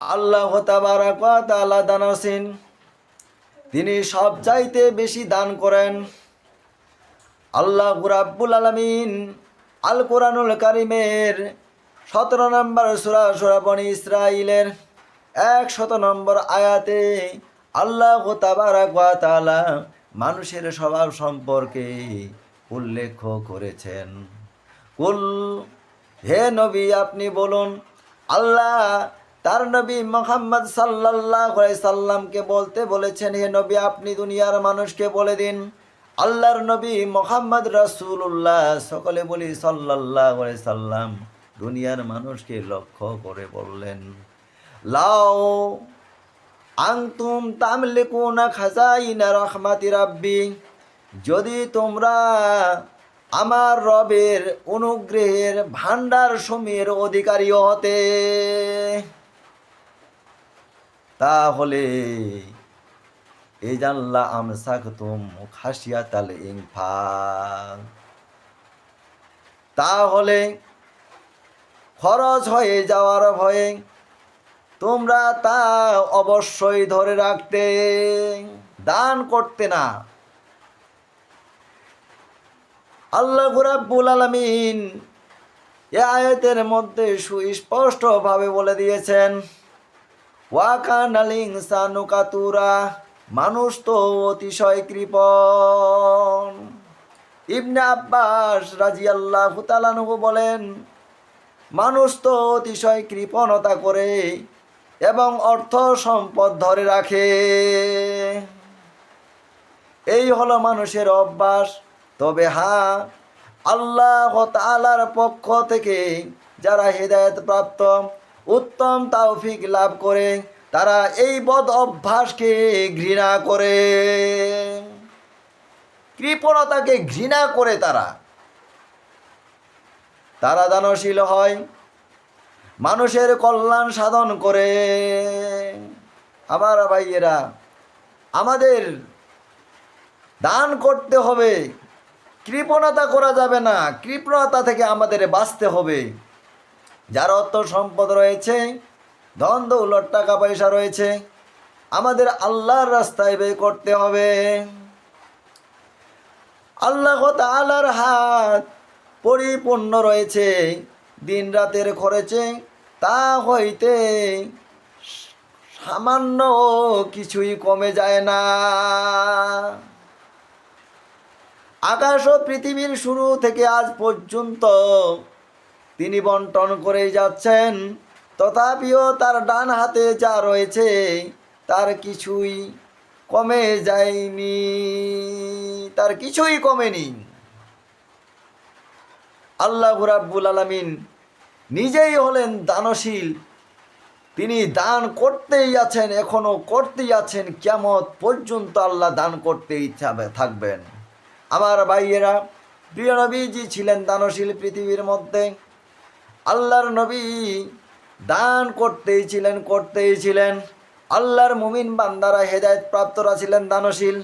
আল্লাহ তালা দানাসিন তিনি সব চাইতে বেশি দান করেন। আল্লাহ রাব্বুল আলমিন আল কোরআনুল কারিমের সতেরো নম্বর সুরা সুরাবনি ইসরাইলের এক শত নম্বর আয়াতে আল্লাহ তালা মানুষের স্বভাব সম্পর্কে উল্লেখ করেছেন। কুল, হে নবী, আপনি বলুন, আল্লাহ তার নবী মোহাম্মদ সাল্লাহ সাল্লামকে বলতে বলেছেন, হে নবী, আপনি দুনিয়ার মানুষকে বলে দিন। আল্লাহর নবী মোহাম্মদ রাসূলুল্লাহ সকলে বলি, সাল্লাল্লাহ সাল্লাম দুনিয়ার মানুষকে লক্ষ্য করে বললেন, লাও আংতুম তামলিকুনা খাজাইনা রহমাতি রাব্বি, যদি তোমরা আমার রবের অনুগ্রহের ভান্ডার সময়ের অধিকারীও হতে। তাহলে এই জানলা আমসাক তুম খাসিয়া তাল ইনফাক তাহলে খরচ হয়ে যাওয়ার ভয়ে তোমরা তা অবশ্যই ধরে রাখতে, দান করতে না। আল্লাহ রাব্বুল আলামিন এ আয়াতের মধ্যে সুস্পষ্টভাবে বলে দিয়েছেন ওয়াকানাল ইনসানু কাতুরা মানুষ তো অতিশয় কৃপণ। ইবনে আব্বাস রাজিয়াল্লাহু তাআলাহু বলেন, মানুষ তো অতিশয় কৃপণতা করে এবং অর্থ সম্পদ ধরে রাখে। এই হলো মানুষের অভ্যাস। তবে হ্যাঁ আল্লাহ তালার পক্ষ থেকে যারা হৃদায়ত প্রাপ্ত উত্তম তাওফিক লাভ করে তারা এই বদ অভ্যাসকে ঘৃণা করে। কৃপণতাকে ঘৃণা করে তারা। তারা দানশীল হয়, মানুষের কল্যাণ সাধন করে। আমার ভাইয়েরা, আমাদের দান করতে হবে, কৃপণতা করা যাবে না, কৃপণতা থেকে আমাদের বাঁচতে হবে। যার অর্থ সম্পদ রয়েছে, ধন দৌলত, টাকা পয়সা রয়েছে, আমাদের আল্লাহর রাস্তায় ব্যয় করতে হবে। আল্লাহ তালার হাত পরিপূর্ণ রয়েছে, দিন রাতের খরচে তা হইতে সামান্য কিছুই কমে যায় না। আকাশ ও পৃথিবীর শুরু থেকে আজ পর্যন্ত তিনি বন্টন করেই যাচ্ছেন। তথাপিও তার ডান হাতে যা রয়েছে, তার কিছুই কমে যায়নি। তার কিছুই কমেনি। আল্লাহ রাব্বুল আলামিন নিজেই হলেন দানশীল। তিনি দান করতেই আছেন, এখনও করতেই আছেন কেমত পর্যন্ত আল্লাহ দান করতেই থাকবে- থাকবেন। আমার ভাইয়েরা, প্রিয় নবীজি ছিলেন দানশীল পৃথিবীর মধ্যে। আল্লাহর নবী দান করতেই ছিলেন করতেই ছিলেন। আল্লাহর মুমিন বান্দারা হেদায়ত প্রাপ্তরা ছিলেন দানশীল।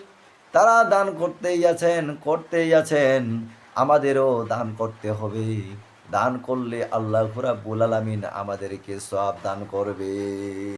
তারা দান করতেই আছেন করতেই আছেন। আমাদেরও দান করতে হবে। দান করলে আল্লাহ রাব্বুল আলামিন আমাদেরকে সব দান করবে।